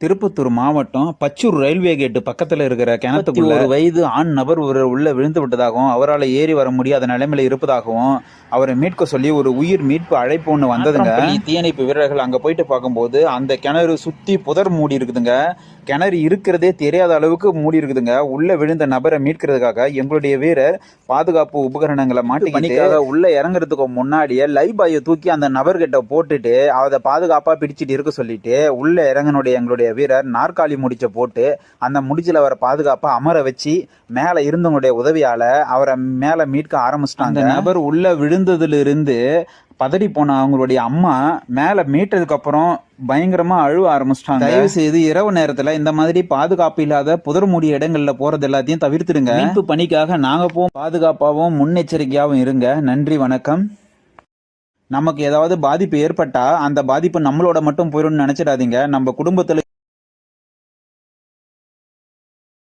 திருப்பத்தூர் மாவட்டம் பச்சூர் ரயில்வே கேட்டு பக்கத்துல இருக்கிற கிணத்துக்குள்ள ஒரு வயது ஆண் நபர் ஒரு உள்ள விழுந்து விட்டதாகவும் அவரால் ஏறி வர முடியாத நிலைமையில இருப்பதாகவும் அவரை மீட்க சொல்லி ஒரு உயிர் மீட்பு அழைப்பு ஒன்று வந்ததுங்க. தீயணைப்பு வீரர்கள் அங்க போயிட்டு பார்க்கும்போது அந்த கிணறு சுத்தி புதர் மூடி இருக்குதுங்க. கிணறு இருக்கிறதே தெரியாத அளவுக்கு மூடி இருக்குதுங்க. உள்ள விழுந்த நபரை மீட்கிறதுக்காக எங்களுடைய வீரர் பாதுகாப்பு உபகரணங்களை மாட்டி பண்ணிக்காக உள்ள இறங்குறதுக்கு முன்னாடியே லைவ் பாயை தூக்கி அந்த நபர்கிட்ட போட்டுட்டு அதை பாதுகாப்பா பிடிச்சிட்டு இருக்க சொல்லிட்டு உள்ள இறங்கனுடைய எங்களுடைய வீரர் நாற்காலி முடிச்ச போட்டு அந்த முடிச்சில் அவரை பாதுகாப்பா அமர வச்சு மேல இருந்தவங்களுடைய உதவியால அவரை மேல மீட்க ஆரம்பிச்சிட்டாங்க. நபர் உள்ள விழுந்ததுல இருந்து பதறி போன அவங்களுடைய அம்மா மேல மீட்டதுக்கு அப்புறம் பயங்கரமா அழுவ ஆரம்பிச்சிட்டாங்க. தயவு செய்து இரவு நேரத்துல இந்த மாதிரி பாதுகாப்பு இல்லாத புதர் மூடிய இடங்கள்ல போறது எல்லாத்தையும் தவிர்த்துடுங்க. மீட்பு பணிக்காக நாங்க போவோம். பாதுகாப்பாகவும் முன்னெச்சரிக்கையாகவும் இருங்க. நன்றி வணக்கம். நமக்கு ஏதாவது பாதிப்பு ஏற்பட்டா அந்த பாதிப்பு நம்மளோட மட்டும் போயிடும்னு நினைச்சிடாதீங்க. நம்ம குடும்பத்துல